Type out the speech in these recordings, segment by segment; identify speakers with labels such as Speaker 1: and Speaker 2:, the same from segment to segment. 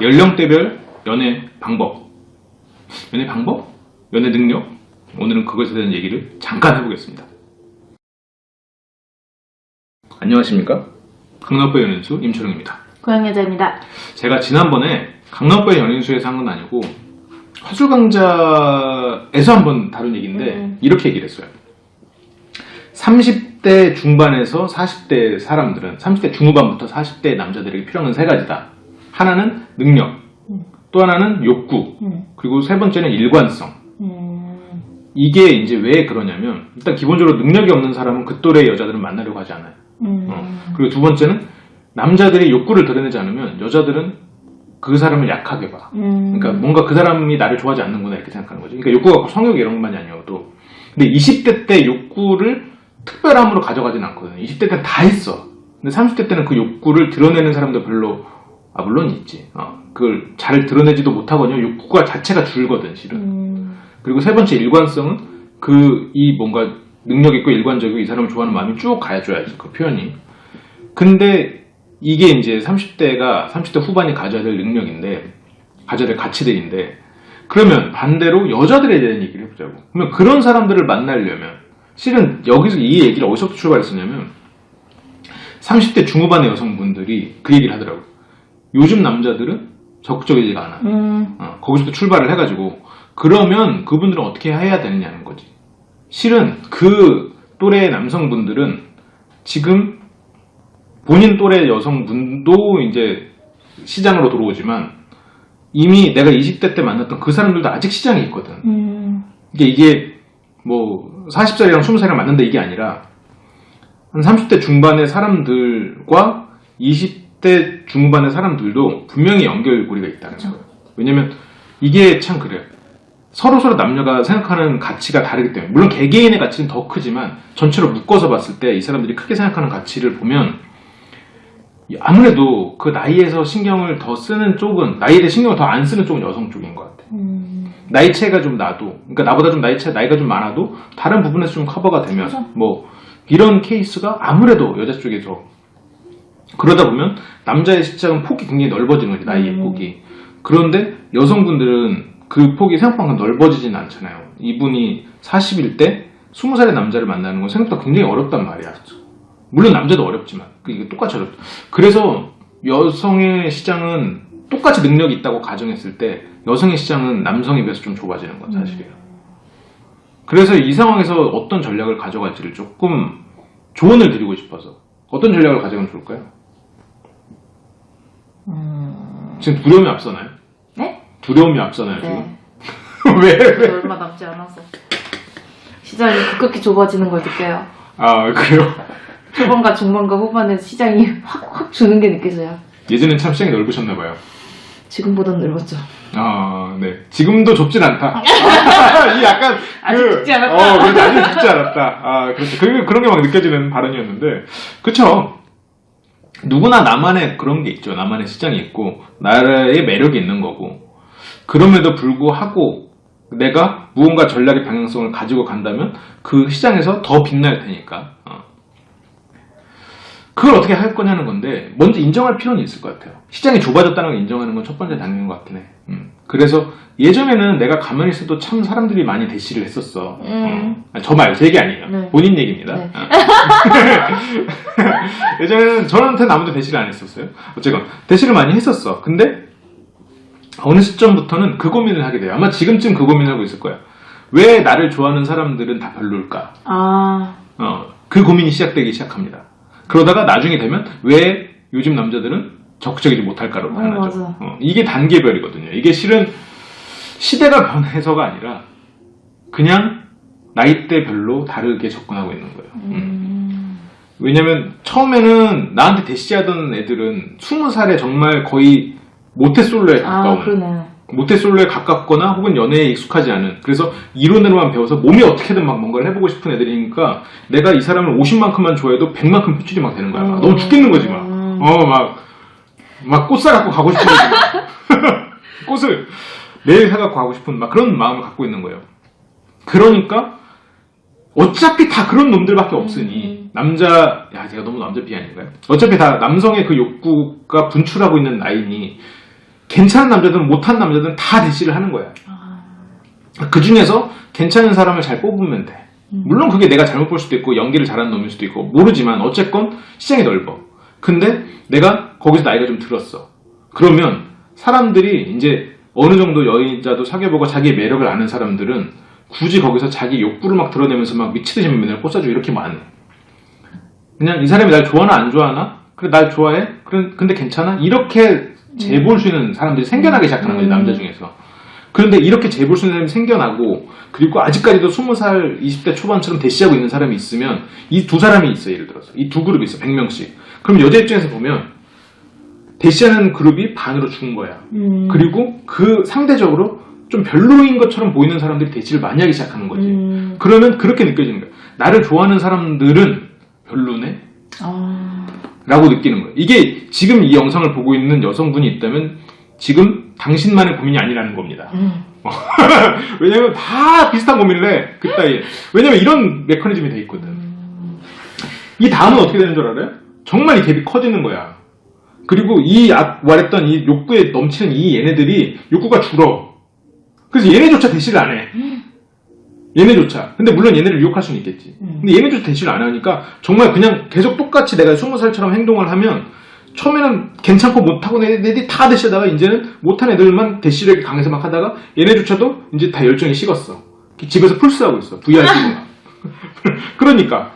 Speaker 1: 연령대별 연애 방법. 연애 방법? 연애 능력? 오늘은 그것에 대한 얘기를 잠깐 해보겠습니다. 안녕하십니까? 강남포 연인수 임초롱입니다.
Speaker 2: 고양여자입니다.
Speaker 1: 제가 지난번에 강남포 연인수에서 한 건 아니고 화술강자에서 한번 다룬 얘기인데
Speaker 2: 음.
Speaker 1: 이렇게 얘기를 했어요. 30대 중반에서 40대 사람들은 30대 중후반부터 40대 남자들에게 필요한 건세 가지다. 하나는 능력,
Speaker 2: 음.
Speaker 1: 또 하나는 욕구,
Speaker 2: 음.
Speaker 1: 그리고 세 번째는 일관성.
Speaker 2: 음.
Speaker 1: 이게 이제 왜 그러냐면 일단 기본적으로 능력이 없는 사람은 그 또래 여자들은 만나려고 하지 않아요.
Speaker 2: 음.
Speaker 1: 어. 그리고 두 번째는 남자들이 욕구를 드러내지 않으면 여자들은 그 사람을 약하게 봐.
Speaker 2: 음.
Speaker 1: 그러니까 뭔가 그 사람이 나를 좋아하지 않는구나 이렇게 생각하는 거지. 그러니까 욕구가 꼭 성욕 이런 것만이 아니어도. 근데 20대 때 욕구를 특별함으로 가져가진 않거든요. 20대 때는 다 있어. 근데 30대 때는 그 욕구를 드러내는 사람도 별로, 아, 물론 있지. 어, 그걸 잘 드러내지도 못하거든요. 욕구가 자체가 줄거든, 실은.
Speaker 2: 음.
Speaker 1: 그리고 세 번째 일관성은 그, 이 뭔가 능력 있고 일관적이고 이 사람을 좋아하는 마음이 쭉 가야줘야지, 그 표현이. 근데 이게 이제 30대가, 30대 후반이 가져야 될 능력인데, 가져야 될 가치들인데, 그러면 반대로 여자들에 대한 얘기를 해보자고. 그러면 그런 사람들을 만나려면, 실은 여기서 이 얘기를 어디서부터 출발했었냐면, 30대 중후반의 여성분들이 그 얘기를 하더라고요. 요즘 남자들은 적극적이지가 않아.
Speaker 2: 음.
Speaker 1: 어, 거기서부터 출발을 해가지고 그러면 그분들은 어떻게 해야 되느냐는 거지. 실은 그 또래 남성분들은 지금 본인 또래 여성분도 이제 시장으로 들어오지만 이미 내가 20대 때 만났던 그 사람들도 아직 시장에 있거든.
Speaker 2: 음.
Speaker 1: 이게 이게 뭐 40살이랑 20살이랑 만난다 이게 아니라 한 30대 중반의 사람들과 20 대 중반의 사람들도 분명히 연결고리가 있다는 거예요. 왜냐면 이게 참 그래요. 서로 서로 남녀가 생각하는 가치가 다르기 때문에 물론 개개인의 가치는 더 크지만 전체로 묶어서 봤을 때 이 사람들이 크게 생각하는 가치를 보면 아무래도 그 나이에서 신경을 더 쓰는 쪽은 나이에 대해 신경을 더 안 쓰는 쪽은 여성 쪽인 것 같아.
Speaker 2: 음.
Speaker 1: 나이 차이가 좀 나도, 그러니까 나보다 좀 나이 차 나이가 좀 많아도 다른 부분에서 좀 커버가 되면
Speaker 2: 그죠.
Speaker 1: 뭐 이런 케이스가 아무래도 여자 쪽에서 그러다 보면 남자의 시장은 폭이 굉장히 넓어지는 거지 나이의
Speaker 2: 음.
Speaker 1: 폭이. 그런데 여성분들은 그 폭이 생각만큼 넓어지진 않잖아요. 이분이 40일 때 20살의 남자를 만나는 건 생각보다 굉장히 어렵단 말이야. 물론 남자도 어렵지만 이게 똑같이 어렵죠. 그래서 여성의 시장은 똑같이 능력이 있다고 가정했을 때 여성의 시장은 남성에 비해서 좀 좁아지는 건 사실이에요. 그래서 이 상황에서 어떤 전략을 가져갈지를 조금 조언을 드리고 싶어서 어떤 전략을 가져가면 좋을까요?
Speaker 2: 음.
Speaker 1: 지금 두려움이 앞서나요?
Speaker 2: 네?
Speaker 1: 두려움이 앞서나요 지금?
Speaker 2: 네.
Speaker 1: 왜?
Speaker 2: 이제
Speaker 1: 왜?
Speaker 2: 얼마 남지 않아서 시장이 급격히 좁아지는 걸 느껴요.
Speaker 1: 아 그래요?
Speaker 2: 초반과 중반과 후반에 시장이 확 확 주는 게 느껴져요.
Speaker 1: 예전엔 참 시장이 넓으셨나봐요.
Speaker 2: 지금보다는 넓었죠.
Speaker 1: 아, 네. 지금도 좁진 않다. 이 약간
Speaker 2: 아직
Speaker 1: 그,
Speaker 2: 죽지 않았다.
Speaker 1: 어, 그렇지. 아직 죽지 않았다. 아, 그렇죠. 그, 그런 게 막 느껴지는 발언이었는데, 그쵸. 누구나 나만의 그런 게 있죠. 나만의 시장이 있고, 나라의 매력이 있는 거고. 그럼에도 불구하고, 내가 무언가 전략의 방향성을 가지고 간다면, 그 시장에서 더 빛날 테니까. 어. 그걸 어떻게 할 거냐는 건데 먼저 인정할 필요는 있을 것 같아요. 시장이 좁아졌다는 걸 인정하는 건 첫 번째 단계인 것 같긴 해. 음. 그래서 예전에는 내가 가만히 있어도 참 사람들이 많이 대시를 했었어.
Speaker 2: 음.
Speaker 1: 어. 저 말, 제 얘기 아니에요.
Speaker 2: 네.
Speaker 1: 본인 얘기입니다.
Speaker 2: 네.
Speaker 1: 어. 예전에는 저한테는 아무도 대시를 안 했었어요. 어쨌건 대시를 많이 했었어. 근데 어느 시점부터는 그 고민을 하게 돼요. 아마 지금쯤 그 고민을 하고 있을 거야. 왜 나를 좋아하는 사람들은 다 별로일까?
Speaker 2: 아.
Speaker 1: 어, 그 고민이 시작되기 시작합니다. 그러다가 나중에 되면 왜 요즘 남자들은 적극적이지 못할까로
Speaker 2: 어,
Speaker 1: 변하죠.
Speaker 2: 맞아.
Speaker 1: 어, 이게 단계별이거든요. 이게 실은 시대가 변해서가 아니라 그냥 나이대별로 다르게 접근하고 있는 거예요. 음.
Speaker 2: 음.
Speaker 1: 왜냐면 처음에는 나한테 대시하던 애들은 20살에 정말 거의 모태솔로에
Speaker 2: 아,
Speaker 1: 가까운
Speaker 2: 그러네.
Speaker 1: 모태솔로에 가깝거나 혹은 연애에 익숙하지 않은 그래서 이론으로만 배워서 몸이 어떻게든 막 뭔가를 해보고 싶은 애들이니까 내가 이 사람을 50만큼만 좋아해도 100만큼 표출이 막 되는 거야 막
Speaker 2: 음.
Speaker 1: 너무 죽겠는 거지 막
Speaker 2: 음.
Speaker 1: 어막 막 꽃 사 갖고 가고 싶은. 꽃을 매일 사갖고 가고 싶은 막 그런 마음을 갖고 있는 거예요 그러니까 어차피 다 그런 놈들밖에 없으니
Speaker 2: 음.
Speaker 1: 남자 야 제가 너무 남자 비하인가요? 어차피 다 남성의 그 욕구가 분출하고 있는 나이니 괜찮은 남자든 못한 남자든 다 대시를 하는 거야.
Speaker 2: 아,
Speaker 1: 그 중에서 괜찮은 사람을 잘 뽑으면 돼.
Speaker 2: 음.
Speaker 1: 물론 그게 내가 잘못 볼 수도 있고 연기를 잘하는 놈일 수도 있고 모르지만 어쨌건 시장이 넓어. 근데 내가 거기서 나이가 좀 들었어. 그러면 사람들이 이제 어느 정도 여인자도 사귀어보고 자기의 매력을 아는 사람들은 굳이 거기서 자기 욕구를 막 드러내면서 막 미치듯이 맨날 꽂아주고 이렇게 해. 그냥 이 사람이 날 좋아하나 안 좋아하나? 그래 날 좋아해? 그래, 근데 괜찮아? 이렇게 재볼 수 있는 사람들이 생겨나기 시작하는 거지
Speaker 2: 음.
Speaker 1: 남자 중에서. 그런데 이렇게 있는 사람이 생겨나고 그리고 아직까지도 20살, 20대 초반처럼 대시하고 있는 사람이 있으면 이 두 사람이 있어 예를 들어서. 이 두 그룹이 있어 100명씩. 그럼 여자 입장에서 보면 대시하는 그룹이 반으로 죽은 거야.
Speaker 2: 음.
Speaker 1: 그리고 그 상대적으로 좀 별로인 것처럼 보이는 사람들이 대시를 많이 하기 시작하는 거지.
Speaker 2: 음.
Speaker 1: 그러면 그렇게 느껴지는 거야. 나를 좋아하는 사람들은 별로네?
Speaker 2: 아,
Speaker 1: 라고 느끼는 거예요 이게 지금 이 영상을 보고 있는 여성분이 있다면 지금 당신만의 고민이 아니라는 겁니다
Speaker 2: 음.
Speaker 1: 왜냐면 다 비슷한 고민을 해. 그 따위에. 왜냐면 이런 메커니즘이 돼 있거든. 이 다음은 어떻게 되는 줄 알아요? 정말 이 갭이 커지는 거야. 그리고 이 아- 말했던 이 욕구에 넘치는 이 얘네들이 욕구가 줄어. 그래서 얘네조차 대시를 안 해. 얘네조차. 근데 물론 얘네를 유혹할 수는 있겠지.
Speaker 2: 음.
Speaker 1: 근데 얘네조차 대시를 안 하니까 정말 그냥 계속 똑같이 내가 20살처럼 행동을 하면 처음에는 괜찮고 못하고 애들이 다 대시하다가 이제는 못한 애들만 대시력이 강해서 막 하다가 얘네조차도 이제 다 열정이 식었어. 집에서 풀스하고 있어. VR 막. 그러니까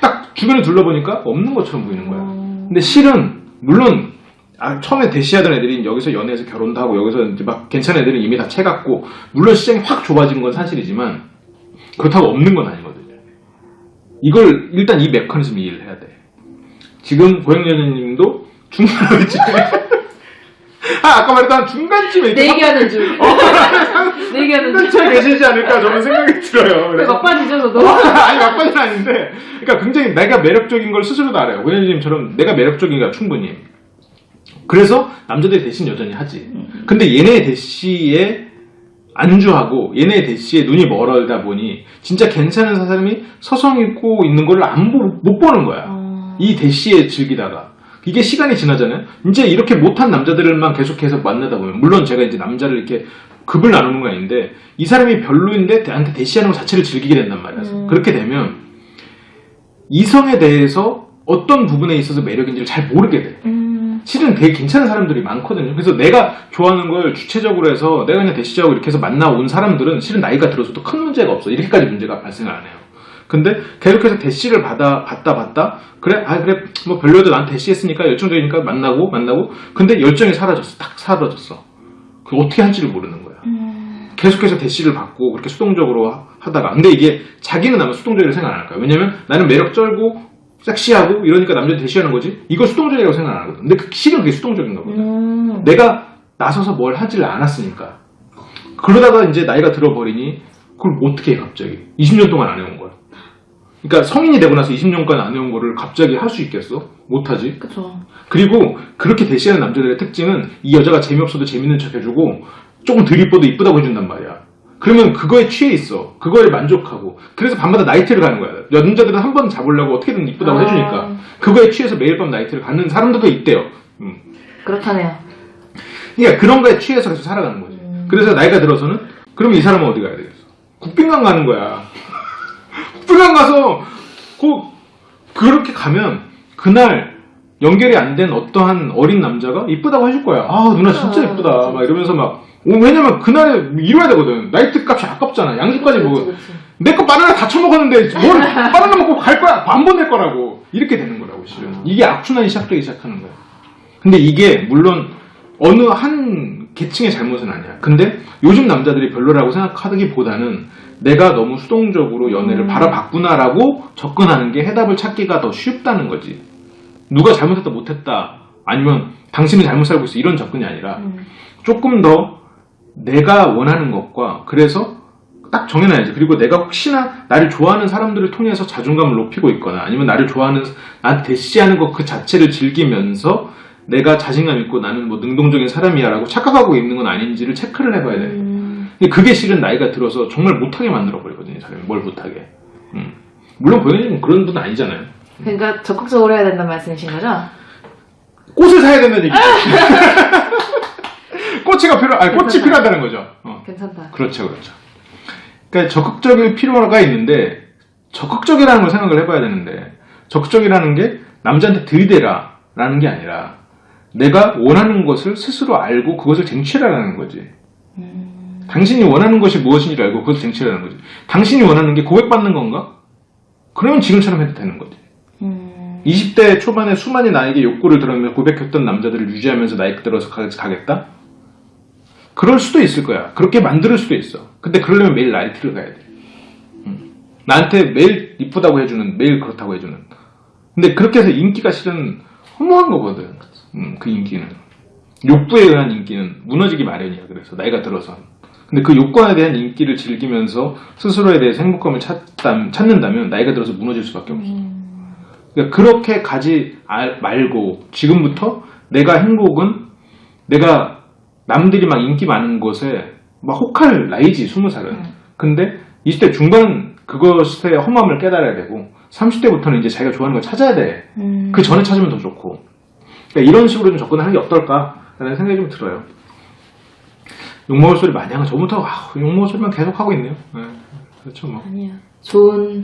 Speaker 1: 딱 주변을 둘러보니까 없는 것처럼 보이는 거야.
Speaker 2: 어.
Speaker 1: 근데 실은 물론 아, 처음에 대시하던 애들이 여기서 연애해서 결혼도 하고 여기서 이제 막 괜찮은 애들은 이미 다 채갔고 물론 시장이 확 좁아진 건 사실이지만 그렇다고 없는 건 아니거든요. 이걸 일단 이 메커니즘 이해를 해야 돼. 지금 고영여자님도 중간쯤에 아 아까 말했던 중간쯤에 이렇게
Speaker 2: 내기하는 중. 내기하는 중.
Speaker 1: 중간쯤에 계시지 않을까 저는 생각이 들어요. 그래서
Speaker 2: 막판이죠, 저도?
Speaker 1: 아니 막판은 아닌데 그러니까 굉장히 내가 매력적인 걸 스스로도 알아요 고현님처럼 내가 매력적인가 충분히 그래서 남자들이 대신 여전히 하지 근데 얘네 대시에 안주하고 얘네 대시에 눈이 멀어다 보니 진짜 괜찮은 사람이 서성이고 있는 걸 안 못 보는 거야
Speaker 2: 어.
Speaker 1: 이 대시에 즐기다가 이게 시간이 지나잖아요. 이제 이렇게 못한 남자들만 계속해서 만나다 보면 물론 제가 이제 남자를 이렇게 급을 나누는 건 아닌데 이 사람이 별로인데 나한테 대시하는 것 자체를 즐기게 된단 말이야.
Speaker 2: 음.
Speaker 1: 그렇게 되면 이성에 대해서 어떤 부분에 있어서 매력인지를 잘 모르게 돼.
Speaker 2: 음.
Speaker 1: 실은 되게 괜찮은 사람들이 많거든요. 그래서 내가 좋아하는 걸 주체적으로 해서 내가 그냥 대시하고 이렇게 해서 만나온 사람들은 실은 나이가 들어서도 큰 문제가 없어. 이렇게까지 문제가 발생을 안 해요. 근데 계속해서 대시를 받아 받다 받다? 그래? 아 그래. 뭐 별로여도 난 대시했으니까 열정적이니까 만나고 만나고. 근데 열정이 사라졌어. 딱 사라졌어. 그 어떻게 할지를 모르는 거야.
Speaker 2: 음.
Speaker 1: 계속해서 대시를 받고 그렇게 수동적으로 하- 하다가. 근데 이게 자기는 아마 수동적이라고 생각 안 할 거야. 왜냐면 나는 매력 쩔고 섹시하고 이러니까 남자 대시하는 거지. 이걸 수동적이라고 생각 안 하거든. 근데 그 실은 그게 수동적인가 보다
Speaker 2: 음.
Speaker 1: 내가 나서서 뭘 하지를 않았으니까. 그러다가 이제 나이가 들어버리니 그걸 어떻게 해 갑자기? 20년 동안 안 해온 거야. 그러니까 성인이 되고 나서 20년간 안 해온 거를 갑자기 할 수 있겠어? 못하지.
Speaker 2: 그쵸.
Speaker 1: 그리고 그렇게 대시하는 남자들의 특징은 이 여자가 재미없어도 재밌는 척 해주고 조금 덜 이뻐도 이쁘다고 해준단 말이야. 그러면 그거에 취해 있어. 그거에 만족하고. 그래서 밤마다 나이트를 가는 거야. 남자들은 한 번 잡으려고 어떻게든 이쁘다고
Speaker 2: 아.
Speaker 1: 해주니까. 그거에 취해서 매일 밤 나이트를 가는 사람들도 있대요. 음.
Speaker 2: 그렇다네요.
Speaker 1: 그러니까 그런 거에 취해서 계속 살아가는 거지.
Speaker 2: 음.
Speaker 1: 그래서 나이가 들어서는 그럼 이 사람은 어디 가야 되겠어? 국빈관 가는 거야. 국빈관 가서 꼭 그렇게 가면 그날 연결이 안 된 어떠한 어린 남자가 이쁘다고 해줄 거야. 아 누나 진짜
Speaker 2: 아,
Speaker 1: 이쁘다. 막 이러면서 막 오, 왜냐면 그날에 이뤄야 되거든. 나이트 값이 아깝잖아. 양주까지 먹어.
Speaker 2: 그치.
Speaker 1: 내거 바나나 다 처먹었는데 뭘 바나나 먹고 갈 거야. 반번 낼 거라고. 이렇게 되는 거라고 실은. 이게 악순환이 시작되기 시작하는 거야. 근데 이게 물론 어느 한 계층의 잘못은 아니야. 근데 요즘 남자들이 별로라고 생각하기보다는 내가 너무 수동적으로 연애를
Speaker 2: 음.
Speaker 1: 바라봤구나라고 접근하는 게 해답을 찾기가 더 쉽다는 거지. 누가 잘못했다 못했다 아니면 당신이 잘못 살고 있어 이런 접근이 아니라
Speaker 2: 음.
Speaker 1: 조금 더 내가 원하는 것과 그래서 딱 정해놔야지. 그리고 내가 혹시나 나를 좋아하는 사람들을 통해서 자존감을 높이고 있거나 아니면 나를 좋아하는 나한테 대시하는 것 그 자체를 즐기면서 내가 자신감 있고 나는 뭐 능동적인 사람이야라고 착각하고 있는 건 아닌지를 체크를 해봐야 돼.
Speaker 2: 음.
Speaker 1: 근데 그게 실은 나이가 들어서 정말 못하게 만들어 버리거든요. 사람이 뭘 못하게. 음. 물론 고현이는 그런 분 아니잖아요.
Speaker 2: 그러니까 적극적으로 해야 된다는 말씀이신 거죠?
Speaker 1: 꽃을 사야 된다는 얘기죠. 꽃이가 필요, 아니, 꽃이
Speaker 2: 괜찮다.
Speaker 1: 필요하다는 거죠. 어.
Speaker 2: 괜찮다.
Speaker 1: 그렇죠, 그렇죠. 그러니까 적극적일 필요가 있는데 적극적이라는 걸 생각을 해봐야 되는데 적극적이라는 게 남자한테 들이대라라는 게 아니라 내가 원하는 것을 스스로 알고 그것을 쟁취하라는 거지. 당신이 원하는 것이 무엇인지 알고 그것을 쟁취하라는 거지. 당신이 원하는 게 고백받는 건가? 그러면 지금처럼 해도 되는 거지.
Speaker 2: 음,
Speaker 1: 20대 초반에 수많이 나에게 욕구를 들으며 고백했던 남자들을 유지하면서 나이 들어서 가- 가겠다? 그럴 수도 있을 거야. 그렇게 만들 수도 있어. 근데 그러려면 매일 나이트를 가야 돼. 음. 나한테 매일 이쁘다고 해주는, 매일 그렇다고 해주는. 근데 그렇게 해서 인기가 실은 허무한 거거든. 음, 그 인기는. 욕구에 의한 인기는 무너지기 마련이야. 그래서 나이가 들어서. 근데 그 욕구에 대한 인기를 즐기면서 스스로에 대해서 행복감을 찾다, 찾는다면 나이가 들어서 무너질 수밖에 없어. 그러니까 그렇게 가지 알- 말고 지금부터 내가 행복은 내가 남들이 막 인기 많은 곳에 막 혹할 나이지 스무 살은
Speaker 2: 음.
Speaker 1: 근데 20대 중반 그것의 허무함을 깨달아야 되고 30대부터는 이제 자기가 좋아하는 걸 찾아야 돼.
Speaker 2: 음.
Speaker 1: 그 전에 찾으면 더 좋고. 그러니까 이런 식으로 좀 접근하는 게 어떨까라는 생각이 좀 들어요. 욕먹을 소리 많이 하면 저부터 아, 욕먹을 소리만 계속 하고 있네요. 네, 그렇죠 뭐.
Speaker 2: 아니야. 좋은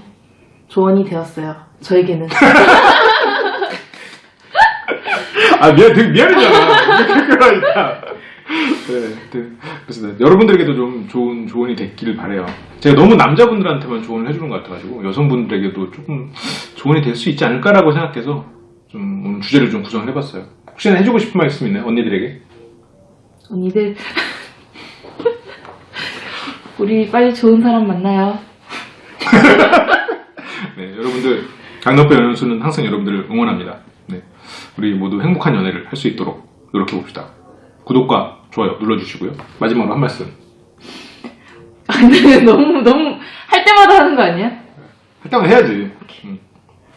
Speaker 2: 조언이 되었어요. 저에게는.
Speaker 1: 아 미안 되게 미안해잖아 그러니까 네, 네. 그래서 네, 여러분들에게도 좀 좋은 조언이 됐기를 바래요 제가 너무 남자분들한테만 조언을 해주는 것 같아가지고 여성분들에게도 조금 조언이 될 수 있지 않을까라고 생각해서 좀 오늘 주제를 좀 구성을 해봤어요. 혹시나 해주고 싶은 말씀 있나요? 언니들에게?
Speaker 2: 언니들. 우리 빨리 좋은 사람 만나요.
Speaker 1: 네 여러분들 강덕배 연수는 항상 여러분들을 응원합니다. 네 우리 모두 행복한 연애를 할 수 있도록 노력해 봅시다. 구독과 좋아요 눌러주시고요. 마지막으로 한 말씀.
Speaker 2: 근데 너무 너무 할 때마다 하는 거 아니야?
Speaker 1: 할 때만 해야지. 음.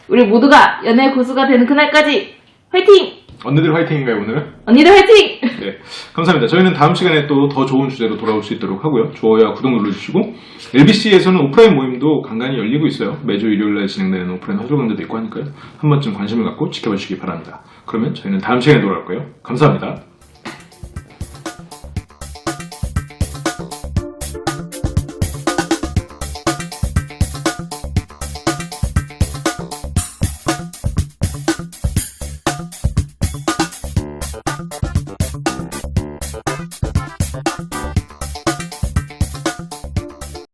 Speaker 2: 우리 모두가 연애 고수가 되는 그날까지 화이팅!
Speaker 1: 언니들 화이팅인가요 오늘은?
Speaker 2: 언니들 화이팅!
Speaker 1: 네, 감사합니다. 저희는 다음 시간에 또 더 좋은 주제로 돌아올 수 있도록 하고요. 좋아요와 구독 눌러주시고 LBC에서는 오프라인 모임도 간간히 열리고 있어요. 매주 일요일날 진행되는 오프라인 화조 강좌도 있고 하니까요. 한 번쯤 관심을 갖고 지켜봐 주시기 바랍니다. 그러면 저희는 다음 시간에 돌아올 거예요. 감사합니다.